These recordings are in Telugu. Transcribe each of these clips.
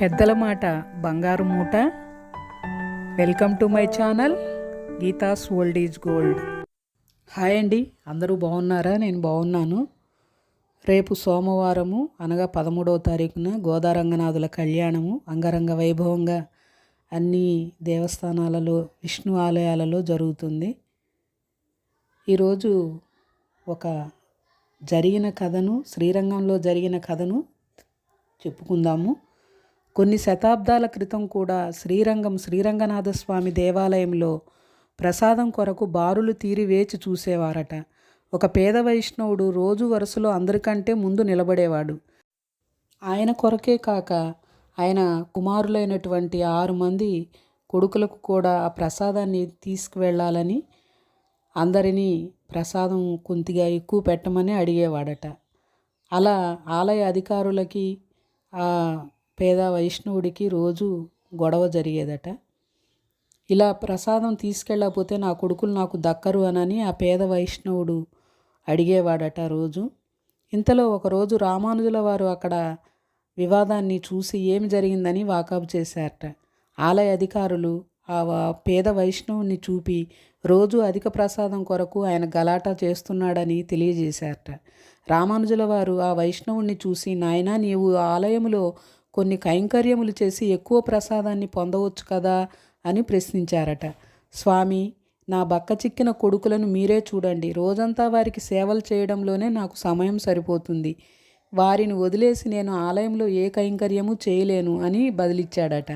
పెద్దల మాట బంగారు మూట. Welcome to my channel Geetha's old is gold hi అండి అందరూ బాగున్నారా? నేను బాగున్నాను. రేపు సోమవారము అనగా పదమూడవ తారీఖున గోదారంగనాథుల కళ్యాణము. అంగరంగ వైభవంగా అన్ని దేవస్థానాలలో విష్ణు ఆలయాలలో జరుగుతుంది. ఈరోజు ఒక జరిగిన కథను శ్రీరంగంలో జరిగిన కథను చెప్పుకుందాము. కొన్ని శతాబ్దాల క్రితం కూడా శ్రీరంగం శ్రీరంగనాథస్వామి దేవాలయంలో ప్రసాదం కొరకు బారులు తీరి వేచి చూసేవారట. ఒక పేద వైష్ణవుడు రోజు వరుసలో అందరికంటే ముందు నిలబడేవాడు. ఆయన కొరకే కాక ఆయన కుమారులైనటువంటి ఆరు మంది కొడుకులకు కూడా ఆ ప్రసాదాన్ని తీసుకువెళ్ళాలని అందరినీ ప్రసాదం కొంతగా ఎక్కువ పెట్టమని అడిగేవాడట. అలా ఆలయ అధికారులకి ఆ పేద వైష్ణవుడికి రోజు గొడవ జరిగేదట. ఇలా ప్రసాదం తీసుకెళ్ళకపోతే నా కొడుకులు నాకు దక్కరు అనని ఆ పేద వైష్ణవుడు అడిగేవాడట రోజు. ఇంతలో ఒకరోజు రామానుజుల వారు అక్కడ వివాదాన్ని చూసి ఏమి జరిగిందని వాకబు చేశారట. ఆలయ అధికారులు ఆ పేద వైష్ణవుని చూపి రోజు అధిక ప్రసాదం కొరకు ఆయన గలాటా చేస్తున్నాడని తెలియజేశారట. రామానుజుల వారు ఆ వైష్ణవుణ్ణి చూసి నాయన నీవు ఆలయంలో కొన్ని కైంకర్యములు చేసి ఎక్కువ ప్రసాదాన్ని పొందవచ్చు కదా అని ప్రశ్నించారట. స్వామి నా బక్క చిక్కిన కొడుకులను మీరే చూడండి. రోజంతా వారికి సేవలు చేయడంలోనే నాకు సమయం సరిపోతుంది. వారిని వదిలేసి నేను ఆలయంలో ఏ కైంకర్యము చేయలేను అని బదిలిచ్చాడట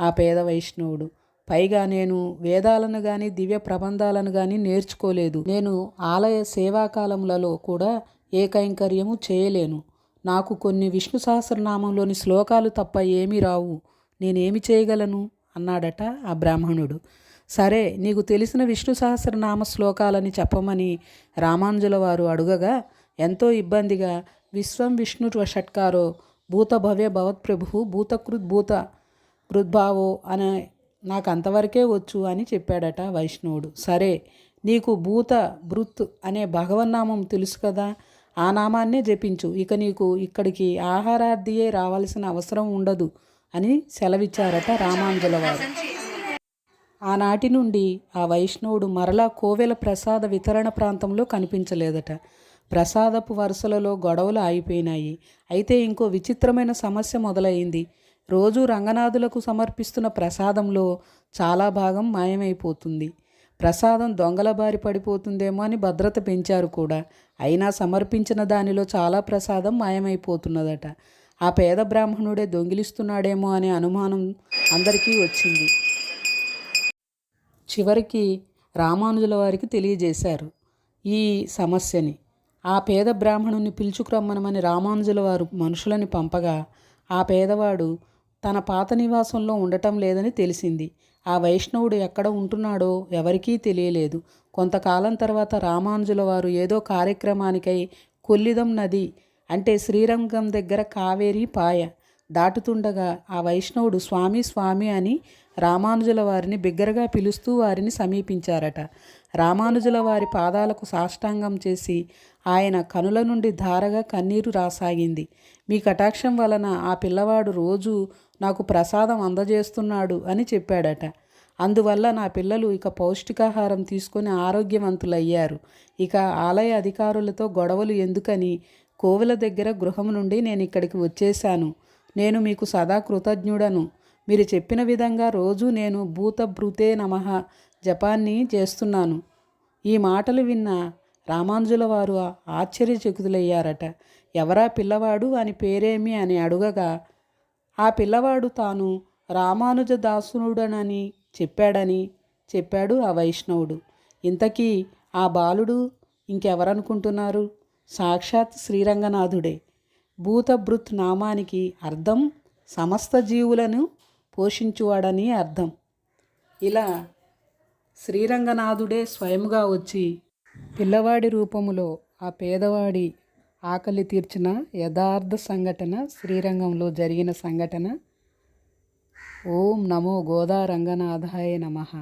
ఆ పేద వైష్ణవుడు. పైగా నేను వేదాలను కానీ దివ్య ప్రబంధాలను కానీ నేర్చుకోలేదు. నేను ఆలయ సేవాకాలములలో కూడా ఏ కైంకర్యము చేయలేను. నాకు కొన్ని విష్ణు సహస్రనామంలోని శ్లోకాలు తప్ప ఏమీ రావు. నేనేమి చేయగలను? అన్నాడట ఆ బ్రాహ్మణుడు. సరే నీకు తెలిసిన విష్ణు సహస్రనామ శ్లోకాలని చెప్పమని రామానుజుల వారు అడుగగా ఎంతో ఇబ్బందిగా విశ్వం విష్ణు షట్కారో భూత భవ్య భవత్ప్రభు భూతకృత్ భూత కృద్భావో అనే నాకు అంతవరకే వచ్చు అని చెప్పాడట వైష్ణవుడు. సరే నీకు భూత భృత్ అనే భగవన్నామం తెలుసు కదా? ఆ నామాన్నే జపించు. ఇక నీకు ఇక్కడికి ఆహారార్థియే రావాల్సిన అవసరం ఉండదు అని సెలవిచ్చారట రామాంజుల వారు ఆనాటి నుండి ఆ వైష్ణవుడు మరలా కోవెల ప్రసాద వితరణ ప్రాంతంలో కనిపించలేదట. ప్రసాదపు వరుసలలో గొడవలు ఆగిపోయినాయి. అయితే ఇంకో విచిత్రమైన సమస్య మొదలైంది. రోజు రంగనాథులకు సమర్పిస్తున్న ప్రసాదంలో చాలా భాగం మాయమైపోతుంది. ప్రసాదం దొంగల బారి పడిపోతుందేమో అని భద్రత పెంచారు కూడా. అయినా సమర్పించిన దానిలో చాలా ప్రసాదం మాయమైపోతున్నదట. ఆ పేద బ్రాహ్మణుడే దొంగిలిస్తున్నాడేమో అనే అనుమానం అందరికీ వచ్చింది. చివరికి రామానుజుల వారికి తెలియజేశారు ఈ సమస్యని. ఆ పేద బ్రాహ్మణుని పిలుచుకురమ్మనమని రామానుజుల వారు మనుషులని పంపగా ఆ పేదవాడు తన పాత నివాసంలో ఉండటం లేదని తెలిసింది. ఆ వైష్ణవుడు ఎక్కడ ఉంటున్నాడో ఎవరికీ తెలియలేదు. కొంతకాలం తర్వాత రామానుజుల వారు ఏదో కార్యక్రమానికై కొల్లిదం నది అంటే శ్రీరంగం దగ్గర కావేరి పాయ దాటుతుండగా ఆ వైష్ణవుడు స్వామి స్వామి అని రామానుజుల వారిని బిగ్గరగా పిలుస్తూ వారిని సమీపించారట. రామానుజుల వారి పాదాలకు సాష్టాంగం చేసి ఆయన కనుల నుండి ధారగా కన్నీరు రాసాగింది. మీ కటాక్షం వలన ఆ పిల్లవాడు రోజు నాకు ప్రసాదం అందజేస్తున్నాడు అని చెప్పాడట. అందువల్ల నా పిల్లలు ఇక పౌష్టికాహారం తీసుకొని ఆరోగ్యవంతులయ్యారు. ఇక ఆలయ అధికారులతో గొడవలు ఎందుకని కోవెల దగ్గర గృహం నుండి నేను ఇక్కడికి వచ్చేశాను. నేను మీకు సదా కృతజ్ఞుడను. మీరు చెప్పిన విధంగా రోజు నేను భూత భృతే నమః జపాన్ని చేస్తున్నాను. ఈ మాటలు విన్న రామానుజుల వారు ఆశ్చర్యచకితులయ్యారట. ఎవరా పిల్లవాడు అని పేరేమి అని అడుగగా ఆ పిల్లవాడు తాను రామానుజ దాసునుడనని చెప్పాడని చెప్పాడు ఆ వైష్ణవుడు. ఇంతకీ ఆ బాలుడు ఇంకెవరనుకుంటున్నారు? సాక్షాత్ శ్రీరంగనాథుడే. భూతభృత్ నామానికి అర్థం సమస్త జీవులను పోషించువాడని అర్థం. ఇలా శ్రీరంగనాథుడే స్వయంగా వచ్చి పిల్లవాడి రూపములో ఆ పేదవాడి ఆకలి తీర్చిన యథార్థ సంఘటన శ్రీరంగంలో జరిగిన సంఘటన. ఓం నమో గోదా రంగనాథాయ నమః.